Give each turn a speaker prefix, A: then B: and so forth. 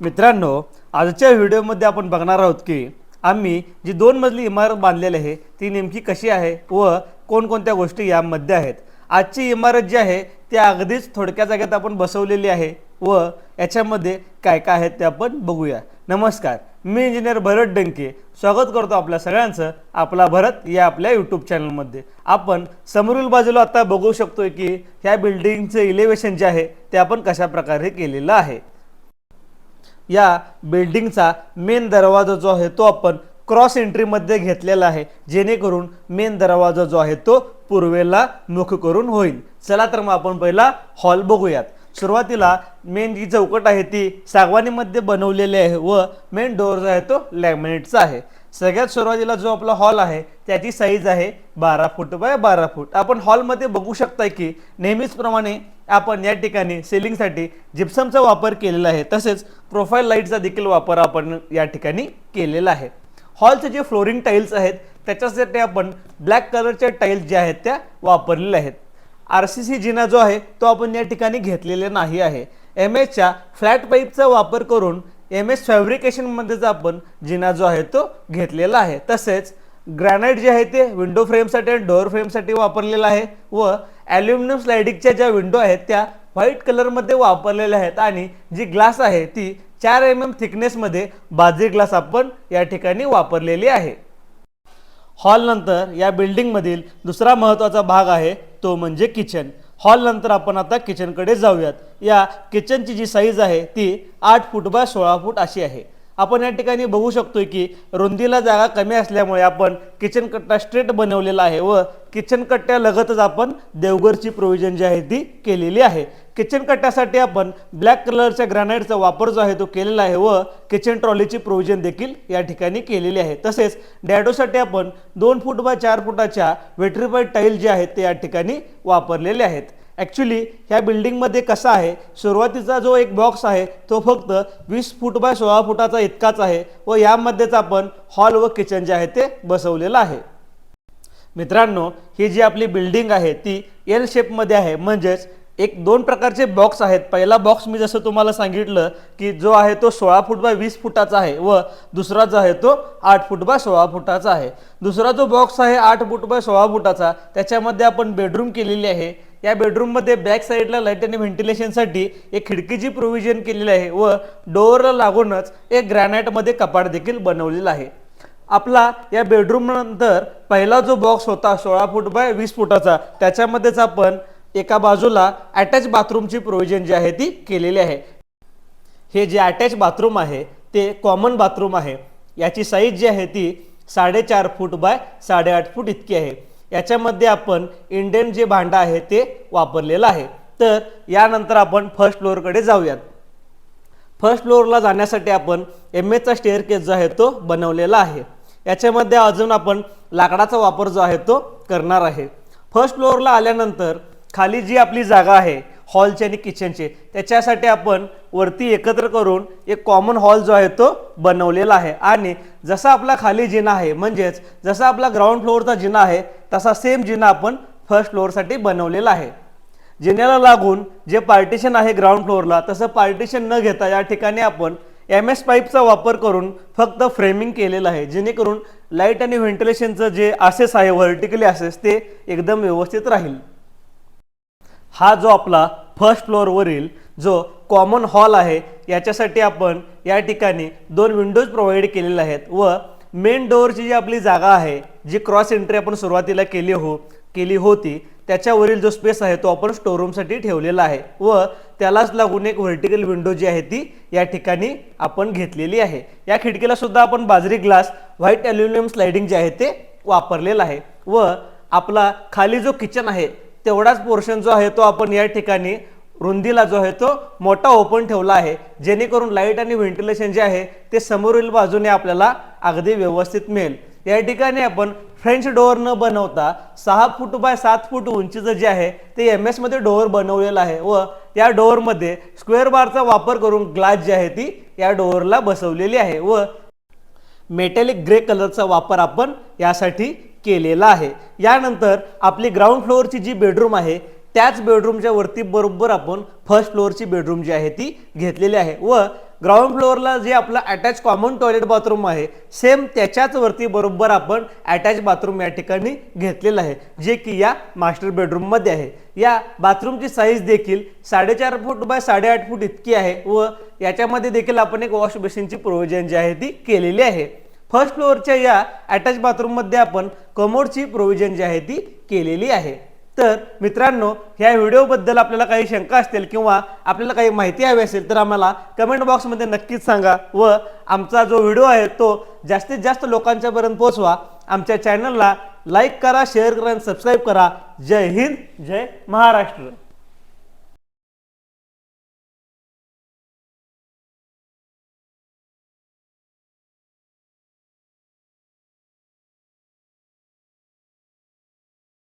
A: मित्रांनो आजच्या व्हिडिओमध्ये आपण बघणार आहोत की आम्ही जी दोन मजली इमारत बांधलेली आहे ती नेमकी कशी आहे व कोणकोणत्या गोष्टी यामध्ये आहेत. आजची इमारत जी आहे ती अगदीच थोडक्या जागेत आपण बसवलेली आहे व याच्यामध्ये काय काय आहेत ते आपण बघूया. नमस्कार मी इंजिनियर भरत डंके. स्वागत करतो आपल्या सगळ्यांचं आपला भरत या आपल्या यूट्यूब चॅनलमध्ये आपण समोरील बाजूला आता बघू शकतोय की ह्या बिल्डिंगचं इलेव्हेशन जे आहे ते आपण कशा प्रकारे केलेलं आहे. या बिल्डिंगचा मेन दरवाजा जो आहे तो आपण क्रॉस एंट्रीमध्ये घेतलेला आहे. जेणेकरून मेन दरवाजा जो आहे तो पूर्वेला मुख करून होईल. चला तर मग आपण पहिला हॉल बघूयात. सुरुवातीला मेन जी चौकट आहे ती सागवानीमध्ये बनवलेली आहे व मेन डोअर जो आहे तो लॅमिनेटचा आहे. सगळ्यात सुरुवातीला जो आपला हॉल आहे त्याची साईज आहे बारा फूट बाय बारा फूट आपण हॉलमध्ये बघू शकताय की नेहमीचप्रमाणे आपण या ठिकाणी सिलिंगसाठी जिप्समचा वापर केलेला आहे. तसेच प्रोफाईल लाईटचा देखील वापर आपण या ठिकाणी केलेला आहे. हॉलचे जे फ्लोरिंग टाईल्स आहेत त्याच्यासाठी आपण ब्लॅक कलरच्या टाईल्स ज्या आहेत त्या वापरलेल्या आहेत. आर सी सी जिना जो आहे तो आपण या ठिकाणी घेतलेले नाही आहे. एम एचच्या फ्लॅट पाईपचा वापर करून एम एस फॅब्रिकेशनमध्येच आपण जिना जो आहे तो घेतलेला आहे. तसेच ग्रॅनाइट जे आहे ते विंडो फ्रेमसाठी आणि डोअर फ्रेमसाठी वापरलेलं आहे व ॲल्युमिनियम स्लायडिंगच्या ज्या विंडो आहेत त्या व्हाईट कलरमध्ये वापरलेल्या आहेत आणि जी ग्लास आहे ती चार एम एम थिकनेसमध्ये बाजरी ग्लास आपण या ठिकाणी वापरलेली आहे. हॉल नंतर या बिल्डिंगमधील दुसरा महत्त्वाचा भाग आहे तो म्हणजे किचन. हॉलनंतर आपण आता किचनकडे जाऊयात. या किचनची जी साईज आहे ती आठ फूट बाय सोळा फूट अशी आहे. आपण या ठिकाणी बघू शकतोय की रुंदीला जागा कमी असल्यामुळे आपण किचन कट्टा स्ट्रेट बनवलेला आहे व किचन कट्ट्यालगतच आपण देवघरची प्रोव्हिजन जी आहे ती केलेली आहे. किचन कट्ट्यासाठी आपण ब्लॅक कलरच्या ग्रॅनाईटचा वापर जो आहे तो केलेला आहे व किचन ट्रॉलीची प्रोव्हिजन देखील या ठिकाणी केलेली आहे. तसेच डॅडोसाठी आपण दोन फूट बाय चार फुटाच्या वेट्रिफाईड टाईल जे आहेत ते या ठिकाणी वापरलेले आहेत. ॲक्च्युली ह्या बिल्डिंगमध्ये कसा आहे? सुरुवातीचा जो एक बॉक्स आहे तो फक्त वीस फूट बाय सोळा फुटाचा इतकाच आहे व यामध्येच आपण हॉल व किचन जे आहे ते बसवलेलं आहे. मित्रांनो ही जी आपली बिल्डिंग आहे ती एल शेपमध्ये आहे. म्हणजेच एक दोन प्रकारचे बॉक्स आहेत. पहिला बॉक्स मी जसं तुम्हाला सांगितलं की जो आहे तो सोळा फूट बाय वीस फुटाचा आहे व दुसरा जो आहे तो आठ फूट बाय सोळा फुटाचा आहे. दुसरा जो बॉक्स आहे आठ फूट बाय सोळा फुटाचा त्याच्यामध्ये आपण बेडरूम केलेली आहे. या बेडरूममध्ये बॅक साईडला लाइट आणि व्हेंटिलेशनसाठी एक खिडकीची प्रोव्हिजन केलेली आहे व डोअरला लागूनच एक ग्रॅनाईटमध्ये कपाट देखील बनवलेलं आहे. आपला या बेडरूम नंतर पहिला जो बॉक्स होता सोळा फूट बाय वीस फुटाचा त्याच्यामध्येच आपण एका बाजूला अटॅच बाथरूमची प्रोव्हिजन जी आहे ती केलेली आहे. हे जे अटॅच बाथरूम आहे ते कॉमन बाथरूम आहे. याची साईज जी आहे ती साडेचार फूट बाय साडेआठ फूट इतकी आहे. याच्यामध्ये आपण इंडियन जे भांडं आहे ते वापरलेलं आहे. तर यानंतर आपण फर्स्ट फ्लोअरकडे जाऊयात. फर्स्ट फ्लोअरला जाण्यासाठी आपण एम एचा स्टेअर केस जो आहे तो बनवलेला आहे. याच्यामध्ये अजून आपण लाकडाचा वापर जो आहे तो करणार आहे. फर्स्ट फ्लोअरला आल्यानंतर खाली जी आपली जागा आहे हॉलची आणि किचनची त्याच्यासाठी आपण वरती एकत्र करून एक कॉमन हॉल जो आहे तो बनवलेला आहे. आणि जसा आपला खाली जिना आहे म्हणजेच जसा आपला ग्राउंड फ्लोअरचा जिना आहे तसा सेम जिना आपण फर्स्ट फ्लोअरसाठी बनवलेला आहे. जिन्याला लागून जे पार्टिशन आहे ग्राउंड फ्लोअरला तसं पार्टिशन न घेता या ठिकाणी आपण एम एस पाईपचा वापर करून फक्त फ्रेमिंग केलेलं आहे. जेणेकरून लाइट आणि व्हेंटिलेशनचं जे आसेस आहे व्हर्टिकली आसेस ते एकदम व्यवस्थित राहील. हा जो आपला फर्स्ट फ्लोअरवरील जो कॉमन हॉल आहे याच्यासाठी आपण या ठिकाणी दोन विंडोज प्रोव्हाइड केलेले आहेत व मेन डोअरची जी आपली जागा आहे जी क्रॉस एंट्री आपण सुरुवातीला केली हो केली होती त्याच्यावरील जो स्पेस आहे तो आपण स्टोरूमसाठी ठेवलेला आहे व त्यालाच लागून एक व्हर्टिकल विंडो जी आहे ती या ठिकाणी आपण घेतलेली आहे. या खिडकीला सुद्धा आपण बाजरी ग्लास व्हाईट ॲल्युमिनियम स्लायडिंग जे आहे ते वापरलेलं आहे व आपला खाली जो किचन आहे तेवढाच पोर्शन जो आहे तो आपण या ठिकाणी रुंदीला जो आहे तो मोठा ओपन ठेवला आहे. जेणेकरून लाइट आणि व्हेंटिलेशन जे आहे ते समोरील बाजूने आपल्याला अगदी व्यवस्थित मिळेल. या ठिकाणी आपण फ्रेंच डोअर न बनवता सहा फूट बाय सात फूट उंचीचं जे आहे ते एम एसमध्ये डोअर बनवलेलं आहे व या डोअरमध्ये स्क्वेअर बारचा वापर करून ग्लास जी आहे ती या डोअरला बसवलेली आहे व मेटॅलिक ग्रे कलरचा वापर आपण यासाठी केलेला आहे. यानंतर आपली ग्राउंड फ्लोअरची जी बेडरूम आहे त्याच बेडरूमच्या वरती बरोबर आपण फर्स्ट फ्लोअरची बेडरूम जी आहे ती घेतलेली आहे. व ग्राउंड फ्लोअरला जे आपलं अटॅच कॉमन टॉयलेट बाथरूम आहे सेम त्याच्याच वरती बरोबर आपण अटॅच बाथरूम या ठिकाणी घेतलेलं आहे जे की या मास्टर बेडरूममध्ये आहे. या बाथरूमची साईज देखील साडेचार फूट बाय साडेआठ फूट इतकी आहे व याच्यामध्ये देखील आपण एक वॉश बेसिनची प्रोव्हिजन जी आहे ती केलेली आहे. फर्स्ट फ्लोअरच्या या अटॅच बाथरूममध्ये आपण कमोडची प्रोव्हिजन जी आहे ती केलेली आहे. तर मित्रांनो ह्या व्हिडिओबद्दल आपल्याला काही शंका असतील किंवा आपल्याला काही माहिती हवी असेल तर आम्हाला कमेंट बॉक्समध्ये नक्कीच सांगा व आमचा जो व्हिडिओ आहे तो जास्तीत जास्त लोकांच्यापर्यंत पोहोचवा. आमच्या चॅनलला लाईक करा शेअर करा आणि सबस्क्राईब करा. जय हिंद जय महाराष्ट्र.